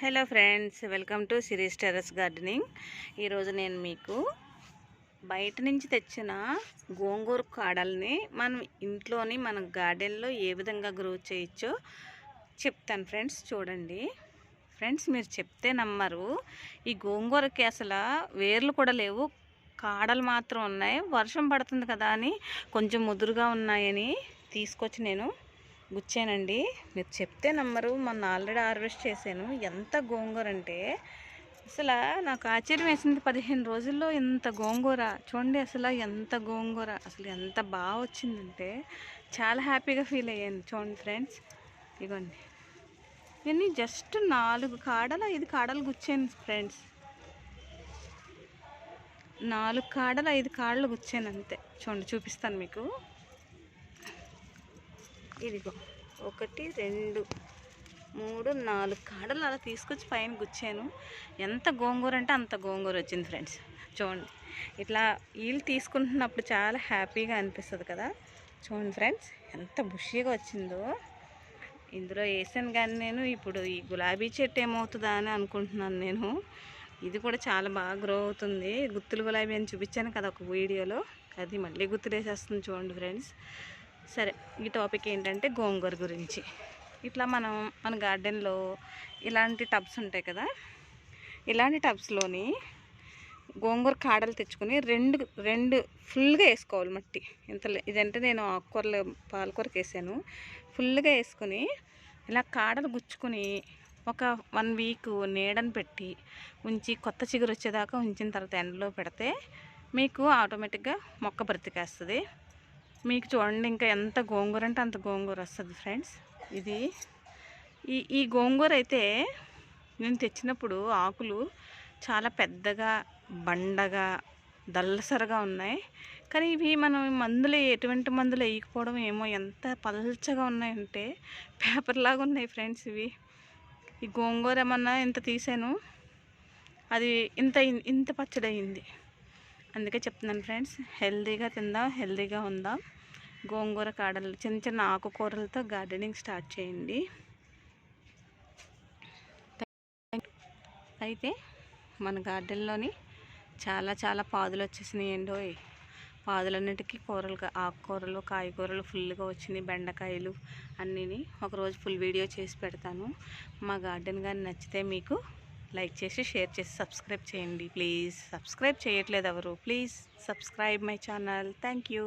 Hello friends welcome to series terrace gardening. ఈరోజు నేను మీకు బయట నుంచి తెచ్చిన గోంగూర కాడల్ని మనం ఇంట్లోని మన గార్డెన్లో ఏ విధంగా గ్రో చేయొచ్చో చెప్తాను ఫ్రెండ్స్ చూడండి. ఫ్రెండ్స్ మీరు చెప్తే నమ్మరు. ఈ గోంగూరకి అసలు వేర్లు కూడా లేవు. కాడలు మాత్రం ఉన్నాయి. వర్షం పడుతుంది కదా అని కొంచెం ముదురుగా ఉన్నాయని తీసుకొచ్చి నేను గుచ్చానండి. మీరు చెప్తే నమ్మరు. మొన్న ఆల్రెడీ హార్వెస్ట్ చేశాను. ఎంత గోంగూర అంటే అసలు నాకు ఆశ్చర్యం వేసింది. పదిహేను రోజుల్లో ఇంత గోంగూర. చూడండి అసలు ఎంత గోంగూర. అసలు ఎంత బాగా వచ్చిందంటే చాలా హ్యాపీగా ఫీల్ అయ్యాను. చూడండి ఫ్రెండ్స్. ఇగోండి. నేను జస్ట్ నాలుగు కాడలు ఐదు కాడలు గుచ్చాను ఫ్రెండ్స్. నాలుగు కాడలు ఐదు కాడలు గుచ్చాను అంతే. చూడండి చూపిస్తాను మీకు. ఇదిగో ఒకటి రెండు మూడు నాలుగు కాడలు అలా తీసుకొచ్చి పైన గుచ్చాను. ఎంత గోంగూర అంటే అంత గోంగూర వచ్చింది ఫ్రెండ్స్. చూడండి ఇట్లా వీళ్ళు తీసుకుంటున్నప్పుడు చాలా హ్యాపీగా అనిపిస్తుంది కదా. చూడండి ఫ్రెండ్స్ ఎంత బుషీగా వచ్చిందో. ఇందులో వేసాను కానీ నేను ఇప్పుడు ఈ గులాబీ చెట్టు ఏమవుతుందా అని అనుకుంటున్నాను నేను. ఇది కూడా చాలా బాగా గ్రో అవుతుంది. గుత్తులు గులాబీ అని చూపించాను కదా ఒక వీడియోలో. అది మళ్ళీ గుర్తులు వేసేస్తుంది చూడండి ఫ్రెండ్స్. సరే ఈ టాపిక్ ఏంటంటే గోంగూర గురించి. ఇట్లా మనం మన గార్డెన్లో ఇలాంటి టబ్స్ ఉంటాయి కదా ఇలాంటి టబ్స్లోని గోంగూర కాడలు తెచ్చుకొని రెండు రెండు ఫుల్గా వేసుకోవాలి మట్టి. ఇంత లే- ఇదంటే నేను ఆకుకూరలు పాలకూరకు వేసాను. ఫుల్గా వేసుకొని ఇలా కాడలు గుచ్చుకొని ఒక వన్ వీక్ నీడని పెట్టి ఉంచి కొత్త చిగురు వచ్చేదాకా ఉంచిన తర్వాత ఎండలో పెడితే మీకు ఆటోమేటిక్గా మొక్క బ్రతికేస్తుంది. మీకు చూడండి ఇంకా ఎంత గోంగూర అంటే అంత గోంగూర వస్తుంది ఫ్రెండ్స్ ఇది ఈ ఈ గోంగూర అయితే నేను తెచ్చినప్పుడు ఆకులు చాలా పెద్దగా బండగా దల్లసరగా ఉన్నాయి. కానీ ఇవి మనం మందులు ఎటువంటి మందులు వేయకపోవడం ఏమో ఎంత పల్చగా ఉన్నాయంటే పేపర్లాగా ఉన్నాయి ఫ్రెండ్స్ ఇవి. ఈ గోంగూర ఏమన్నా ఇంత తీసాను. అది ఇంత ఇంత పచ్చడి అయింది అందుకే చెప్తున్నాను ఫ్రెండ్స్ హెల్తీగా తిందాం హెల్తీగా ఉందాం. గోంగూర కాడలు చిన్న చిన్న ఆకుకూరలతో గార్డెనింగ్ స్టార్ట్ చేయండి. అయితే మన గార్డెన్లోని చాలా చాలా పాదులు వచ్చేసినాయి ఏంటోయ్ పాదులన్నిటికీ కూరలు ఆకుకూరలు కాయగూరలు ఫుల్గా వచ్చినాయి బెండకాయలు అన్నీ ఒకరోజు ఫుల్ వీడియో చేసి పెడతాను. మా గార్డెన్ కానీ నచ్చితే మీకు లైక్ చేసి షేర్ చేసి సబ్స్క్రైబ్ చేయండి. ప్లీజ్ సబ్స్క్రైబ్ చేయట్లేదు ఎవరు. Please subscribe my channel. Thank you.